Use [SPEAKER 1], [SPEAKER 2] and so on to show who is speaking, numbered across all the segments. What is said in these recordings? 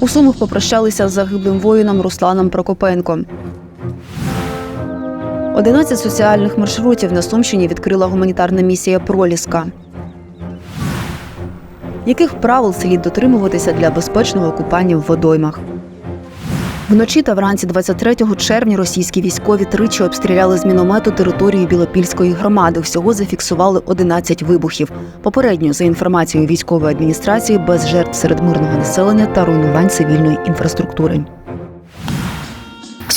[SPEAKER 1] У Сумах попрощалися з загиблим воїном Русланом Прокопенко. 11 соціальних маршрутів на Сумщині відкрила гуманітарна місія Проліска. Яких правил слід дотримуватися для безпечного купання в водоймах? Вночі та вранці 23 червня російські військові тричі обстріляли з міномету територію Білопільської громади. Всього зафіксували 11 вибухів. Попередньо, за інформацією військової адміністрації, без жертв серед мирного населення та руйнувань цивільної інфраструктури.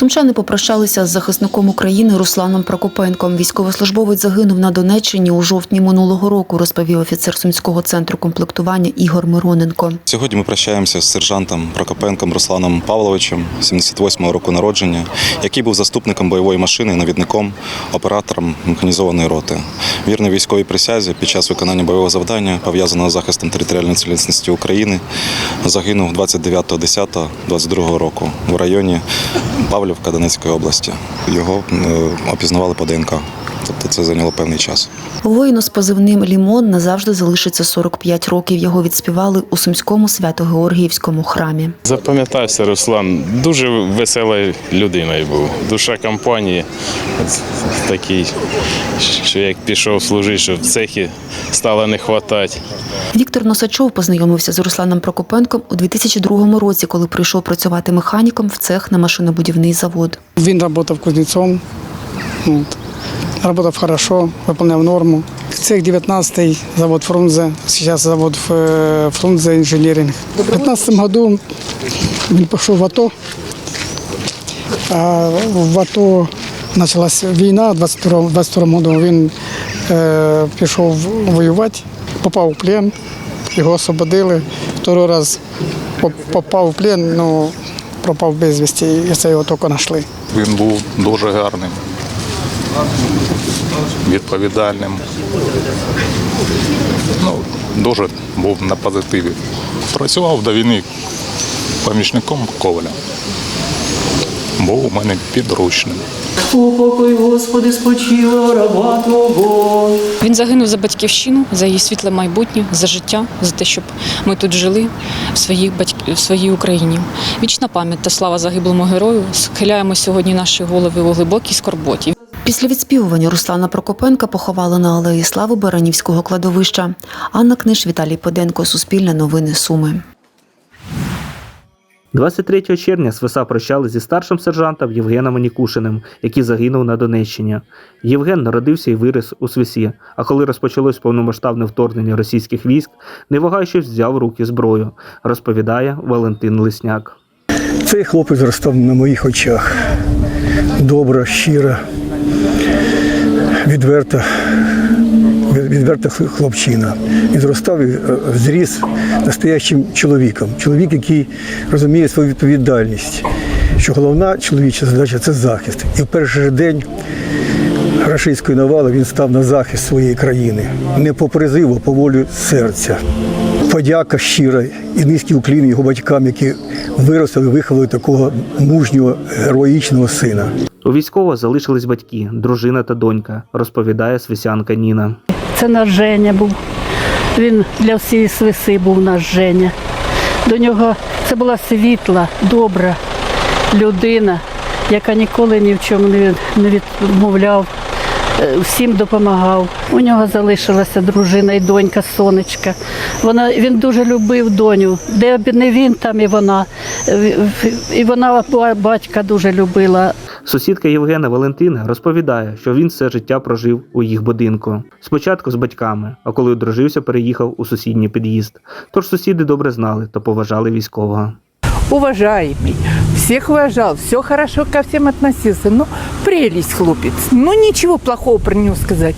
[SPEAKER 1] Сумчани попрощалися з захисником України Русланом Прокопенком. Військовослужбовець загинув на Донеччині у жовтні минулого року, розповів офіцер сумського центру комплектування Ігор Мироненко.
[SPEAKER 2] Сьогодні ми прощаємося з сержантом Прокопенком Русланом Павловичем, 78-го року народження, який був заступником бойової машини, навідником, оператором механізованої роти. Вірний військовій присязі під час виконання бойового завдання, пов'язаного з захистом територіальної цілісності України, загинув 29.10.22 року в районі Павлівка Донецької області. Його опізнавали по ДНК. Тобто це зайняло певний час.
[SPEAKER 1] Воїну з позивним Лімон назавжди залишиться 45 років. Його відспівали у сумському свято-Георгіївському храмі.
[SPEAKER 3] Запам'ятався Руслан. Дуже веселою людиною був. Душа компанії такий, що як пішов служити, що в цехі стало не вистачати.
[SPEAKER 1] Віктор Носачов познайомився з Русланом Прокопенком у 2002 році, коли прийшов працювати механіком в цех на машинобудівний завод.
[SPEAKER 4] Він працював кузнецом. Работав хорошо, выполнял норму. Цех 19 завод Фрунзе, сейчас завод э, Фрунзе инженеринг. В 2015 году він пішов в АТО, а в АТО почалась війна, в 22 22 году він е, пішов воювати, попав у плен, його освободили. Второй раз поп- попав в плен, ну, пропав безвісті, і це його тільки знайшли.
[SPEAKER 5] Він був дуже гарним, відповідальним. Ну, дуже був на позитиві. Працював до війни помічником Коваля. Був у мене підручним.
[SPEAKER 6] Упокой, Господи, спочила раба Твого.
[SPEAKER 7] Він загинув за батьківщину, за її світле майбутнє, за життя, за те, щоб ми тут жили в своїй батьк... в своїй Україні. Вічна пам'ять та слава загиблому герою. Схиляємо сьогодні наші голови у глибокій скорботі.
[SPEAKER 1] Після відспівування Руслана Прокопенка поховали на алеї Слави Баранівського кладовища. Анна Книж, Віталій Поденко, Суспільне новини Суми.
[SPEAKER 8] 23 червня СВСА прощали зі старшим сержантом Євгеном Нікушиним, який загинув на Донеччині. Євген народився і виріс у Свисі, а коли розпочалось повномасштабне вторгнення російських військ, не вагаючись взяв руки зброю, розповідає Валентин Лисняк.
[SPEAKER 9] Цей хлопець зростав на моїх очах. Добра, щира, відверта, відверта хлопчина. Він зростав і е, зріс настоящим чоловіком. Чоловік, який розуміє свою відповідальність, що головна чоловіча задача це захист. І в перший же день рашистської навали він став на захист своєї країни. Не по призиву, а по волі серця. Подяка щира і низький уклін його батькам, які виростили, виховали такого мужнього, героїчного сина.
[SPEAKER 8] У військового залишились батьки, дружина та донька, розповідає свисянка Ніна.
[SPEAKER 10] Це наш Женя був. Він для всієї свиси був наш Женя. До нього це була світла, добра людина, яка ніколи ні в чому не, відмовляв, е, всім допомагав. У нього залишилася дружина і донька, сонечка. Вона, він дуже любив доню. Де б не він, там і вона. І вона батька дуже любила.
[SPEAKER 8] Сусідка Євгена Валентина розповідає, що він все життя прожив у їх будинку. Спочатку з батьками, а коли одружився, переїхав у сусідній під'їзд. Тож сусіди добре знали та поважали військового.
[SPEAKER 6] Уважаемый, всех уважал, все хорошо ко всем относился. Ну, прелесть хлопец. Ну, ничего плохого про него сказать.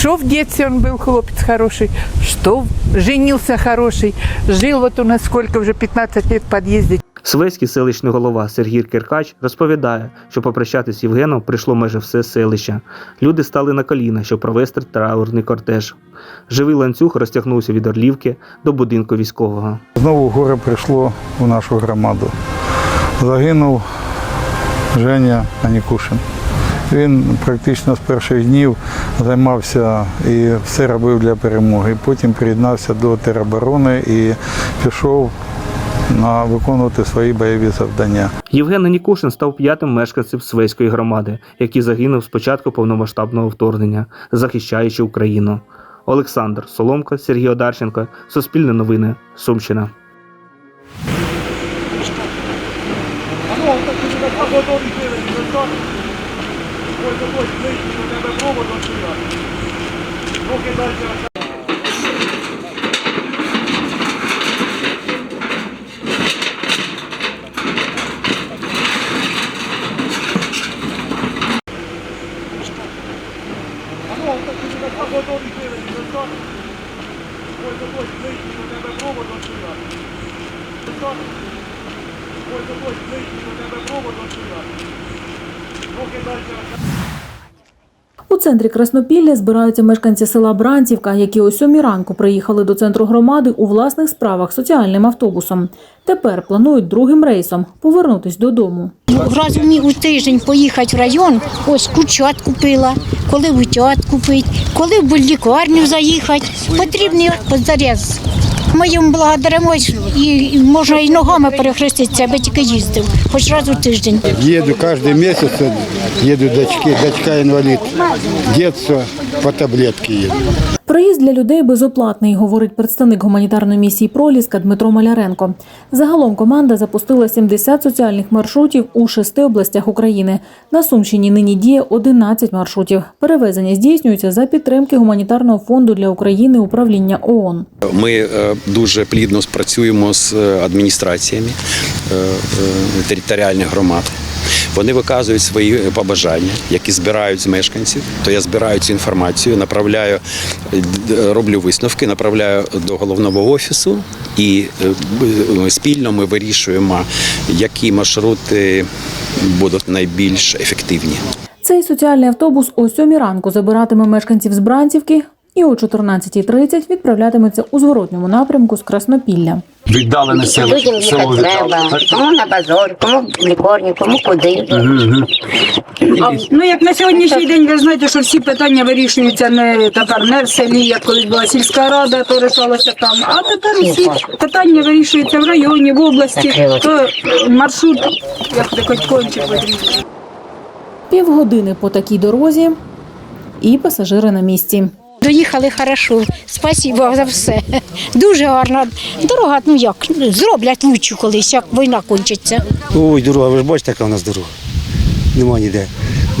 [SPEAKER 6] Что в детстве он был хлопец хороший, что женился хороший. Жил вот у нас сколько, уже 15 лет в подъезде.
[SPEAKER 8] Свеський селищний голова Сергій Киркач розповідає, що попрощатись з Євгеном прийшло майже все селище. Люди стали на коліна, щоб провести траурний кортеж. Живий ланцюг розтягнувся від Орлівки до будинку військового.
[SPEAKER 11] Знову горе прийшло в нашу громаду. Загинув Женя Анікушин. Він практично з перших днів займався і все робив для перемоги. Потім приєднався до тероборони і пішов
[SPEAKER 12] на виконувати свої бойові завдання.
[SPEAKER 8] Євген Нікушин став п'ятим мешканцем Свейської громади, який загинув з початку повномасштабного вторгнення, захищаючи Україну. Олександр Соломка, Сергій Одарченко, Суспільне новини, Сумщина. Ось ось ближче до тебе провод отсюда. Трохи далі. Ось ось ближче до тебе провод отсюда.
[SPEAKER 13] У центрі Краснопілля збираються мешканці села Бранцівка, які о сьомій ранку приїхали до центру громади у власних справах соціальним автобусом. Тепер планують другим рейсом повернутись додому.
[SPEAKER 14] Раз у мі- у тиждень поїхати в район, ось курчат купила, коли утят купити, коли в лікарню заїхати. Потрібний позарез. Ми їм благодаримо і можна і ногами перехреститися, аби тільки їздив, хоч раз у тиждень.
[SPEAKER 15] Їду кожен місяць, їду дочки, дочка інвалід, Детство по таблетке еду.
[SPEAKER 13] Проїзд для людей безоплатний, говорить представник гуманітарної місії Проліска Дмитро Маляренко. Загалом команда запустила 70 соціальних маршрутів у шести областях України. На Сумщині нині діє 11 маршрутів. Перевезення здійснюються за підтримки гуманітарного фонду для України управління ООН.
[SPEAKER 16] Ми е, дуже плідно спрацюємо з е, адміністраціями е, територіальних громад. Вони виказують свої побажання, які збирають з мешканців. То я збираю цю інформацію, направляю, е, роблю висновки, направляю до головного офісу, і е, спільно ми вирішуємо, які маршрути будуть найбільш ефективні.
[SPEAKER 13] Цей соціальний автобус о 7 ранку забиратиме мешканців з Бранцівки і о 14.30 відправлятиметься у зворотньому напрямку з Краснопілля.
[SPEAKER 8] Віддалене село.
[SPEAKER 14] Людям їхати треба, кому на базар, кому в лікарню, кому куди.
[SPEAKER 17] Ну як на сьогоднішній день ви знаєте, що всі питання вирішуються не тепер не в селі, як колись була сільська рада, то рішалося там. А тепер всі питання вирішуються в районі, в області, то маршрут, як ти хоч кончик потрібен.
[SPEAKER 13] Півгодини по такій дорозі і пасажири на місці.
[SPEAKER 14] Доїхали хорошо, спасибо за все. Дуже гарна. Дорога, ну як, зроблять лучше колись, як війна кончиться.
[SPEAKER 15] Ой, дорога, ви ж бачите, яка у нас дорога. Нема ніде.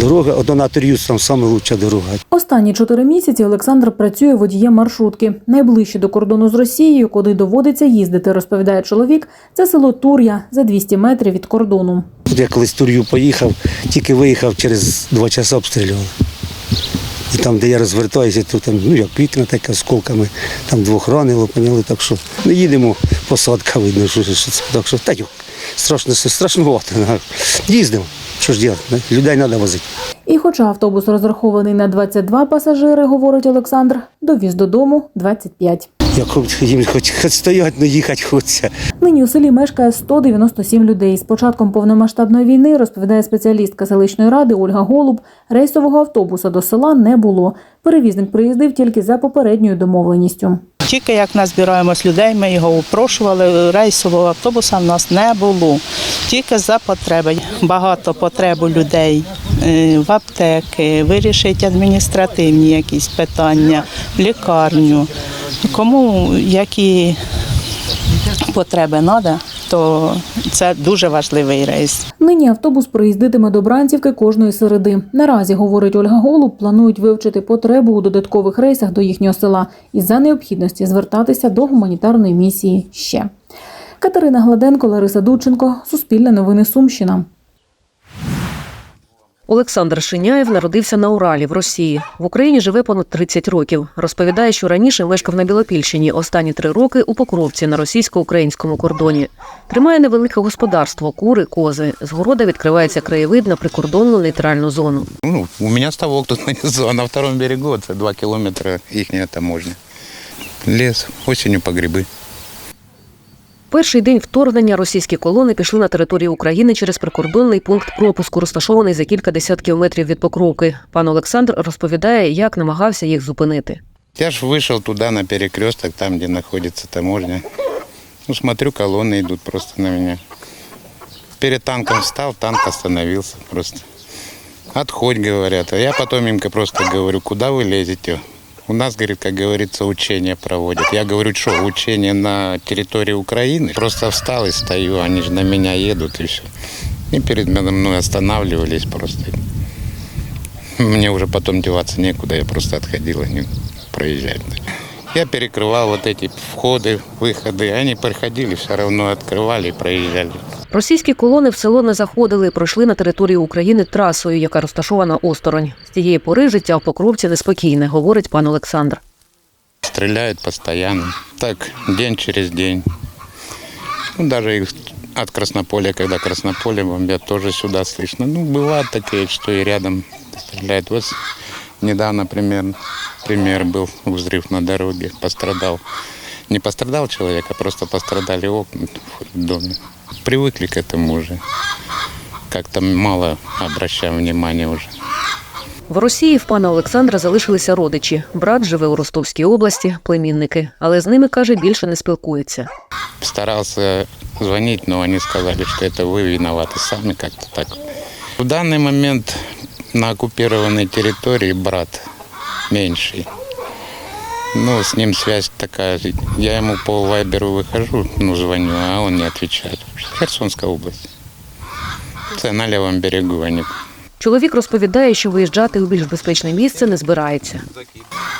[SPEAKER 15] Дорога, одна на Тор'юз, там саме лучша дорога.
[SPEAKER 13] Останні чотири місяці Олександр працює водієм маршрутки. Найближче до кордону з Росією, куди доводиться їздити, розповідає чоловік. Це село Тур'я за 200 метрів від кордону.
[SPEAKER 15] От я колись Тур'ю поїхав, тільки виїхав, через два часи обстрілювали. І там, де я розвертаюся, то там, ну як вікна таке осколками, там двох ранило, поняли, так що не їдемо, посадка видно, що, що це. Так що так, страшно, страшнувато. Їздимо. Що ж робити, людей треба возити.
[SPEAKER 13] І хоча автобус розрахований на 22 пасажири, говорить Олександр, довіз додому 25.
[SPEAKER 15] Як їм хоч, хоч стоять, але їхати хочеться.
[SPEAKER 13] Нині у селі мешкає 197 людей. З початком повномасштабної війни, розповідає спеціалістка селищної ради Ольга Голуб, рейсового автобуса до села не було. Перевізник приїздив тільки за попередньою домовленістю.
[SPEAKER 17] Тільки як назбираємось людей, ми його опрошували, Рейсового автобуса в нас не було. Тільки за потреби. Багато потреб людей е, в аптеки, вирішити адміністративні якісь питання, лікарню. Кому які потреби треба, то це дуже важливий рейс.
[SPEAKER 13] Нині автобус проїздитиме до Бранцівки кожної середи. Наразі, говорить Ольга Голуб, планують вивчити потребу у додаткових рейсах до їхнього села і за необхідності звертатися до гуманітарної місії ще. Катерина Гладенко, Лариса Дудченко, Суспільне новини Сумщина.
[SPEAKER 18] Олександр Шиняєв народився на Уралі в Росії. В Україні живе понад 30 років. Розповідає, що раніше мешкав на Білопільщині останні три роки у Покровці на російсько-українському кордоні. Тримає невелике господарство, кури, кози. З города відкривається краєвид на прикордонну нейтральну зону.
[SPEAKER 19] Ну, у меня ставок тут на втором берегу это 2 километра ихняя таможня. Лес, осенью по грибы.
[SPEAKER 18] Перший день вторгнення російські колони пішли на територію України через прикордонний пункт пропуску, розташований за кілька десятків метрів від Покровки. Пан Олександр розповідає, як намагався їх зупинити.
[SPEAKER 19] Я ж вышел туда на перекресток, там, где находится таможня. Ну, смотрю, колонны идут просто на меня. Перед танком встал, танк остановился просто. Отходь, говорят. А я потом им просто говорю, куда вы лезете? У нас, говорит, как говорится, учения проводят. Я говорю, что, учения на территории Украины? Просто встал и стою, они же на меня едут и все. И перед мной останавливались просто. Мне уже потом деваться некуда, я просто отходил, они проезжали. Я перекрывал вот эти входы, выходы. Они приходили, все равно открывали и проезжали.
[SPEAKER 18] Російські колони в село не заходили, і пройшли на територію України трасою, яка розташована осторонь. З тієї пори життя в Покровці неспокійне, говорить пан Олександр.
[SPEAKER 19] Стреляют постоянно. Так, день через день. Ну, даже их от Краснополя, когда Краснополе бомбят, тоже сюда слышно. Ну, бывают такие, что и рядом стреляют. Вот недавно пример, пример был взрыв на дороге. Пострадал. Не пострадал человек, а просто пострадали окна в доме. Привыкли к этому уже. Как-то мало обращаем внимания уже.
[SPEAKER 18] В Росії в пана Олександра залишилися родичі. Брат живе у Ростовській області, племінники, але з ними каже, більше не спілкується.
[SPEAKER 19] Старался звонить, но они сказали, что это вы виноваты сами как-то так. В данный момент на оккупированной территории брат меньший. Ну, с ним связь такая. Я ему по вайберу выхожу, ну, звоню, а он не отвечает. Херсонская область. Это на левом берегу они.
[SPEAKER 18] Чоловік розповідає, що виїжджати у більш безпечне місце не збирається.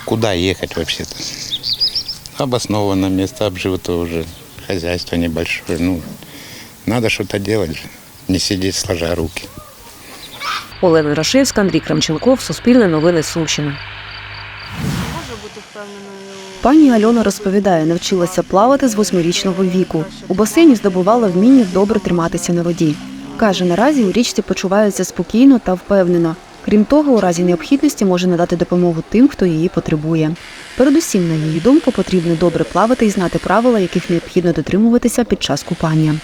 [SPEAKER 19] Куда ехать вообще-то? Обоснованно место обжито уже. Хозяйство небольшое. Ну, надо что-то делать же. Не сидеть сложа руки.
[SPEAKER 18] Олена Рашевська, Андрій Крамченков, Суспільне новини Сумщина.
[SPEAKER 1] Пані Альона розповідає, навчилася плавати з восьмирічного віку. У басейні здобувала вміння добре триматися на воді. Каже, наразі у річці почувається спокійно та впевнено. Крім того, у разі необхідності може надати допомогу тим, хто її потребує. Передусім, на її думку, потрібно добре плавати і знати правила, яких необхідно дотримуватися під час купання.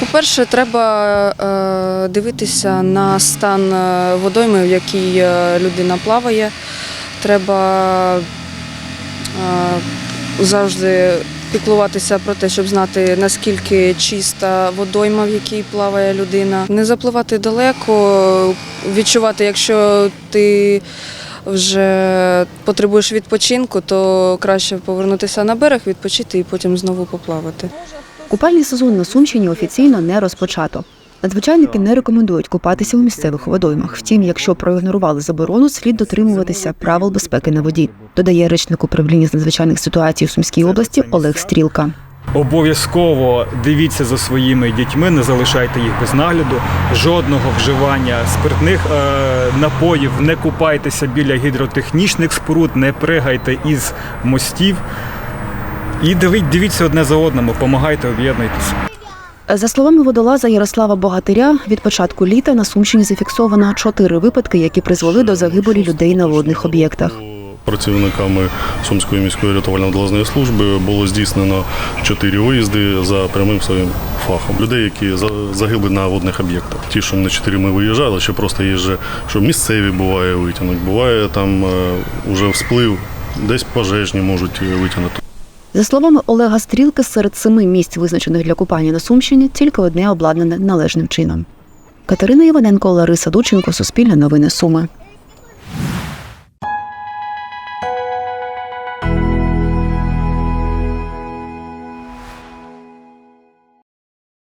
[SPEAKER 20] По-перше, треба е, дивитися на стан е, водойми, в якій е, людина плаває. Треба завжди піклуватися про те, щоб знати, наскільки чиста водойма, в якій плаває людина. Не запливати далеко, відчувати, якщо ти вже потребуєш відпочинку, то краще повернутися на берег, відпочити і потім знову поплавати.
[SPEAKER 1] Купальний сезон на Сумщині офіційно не розпочато. Надзвичайники не рекомендують купатися у місцевих водоймах. Втім, якщо проігнорували заборону, слід дотримуватися правил безпеки на воді, додає речник управління з надзвичайних ситуацій у Сумській області Олег Стрілка.
[SPEAKER 21] Обов'язково дивіться за своїми дітьми, не залишайте їх без нагляду. Жодного вживання спиртних е, напоїв, не купайтеся біля гідротехнічних споруд, не пригайте із мостів. І диві- дивіться одне за одним, допомагайте, об'єднуйтесь.
[SPEAKER 1] За словами водолаза Ярослава Богатиря, від початку літа на Сумщині зафіксовано чотири випадки, які призвели до загибелі людей на водних об'єктах.
[SPEAKER 12] Працівниками Сумської міської рятувально-водолазної служби було здійснено чотири виїзди за прямим своїм фахом. Людей, які за- загибли на водних об'єктах. Ті, що на чотири ми виїжджали, ще просто є же, що місцеві буває витягнуть. Буває там е, уже всплив, десь пожежні можуть витягнути.
[SPEAKER 1] За словами Олега Стрілки, серед семи місць, визначених для купання на Сумщині, тільки одне обладнане належним чином. Катерина Іваненко, Лариса Дученко, Суспільне новини Суми.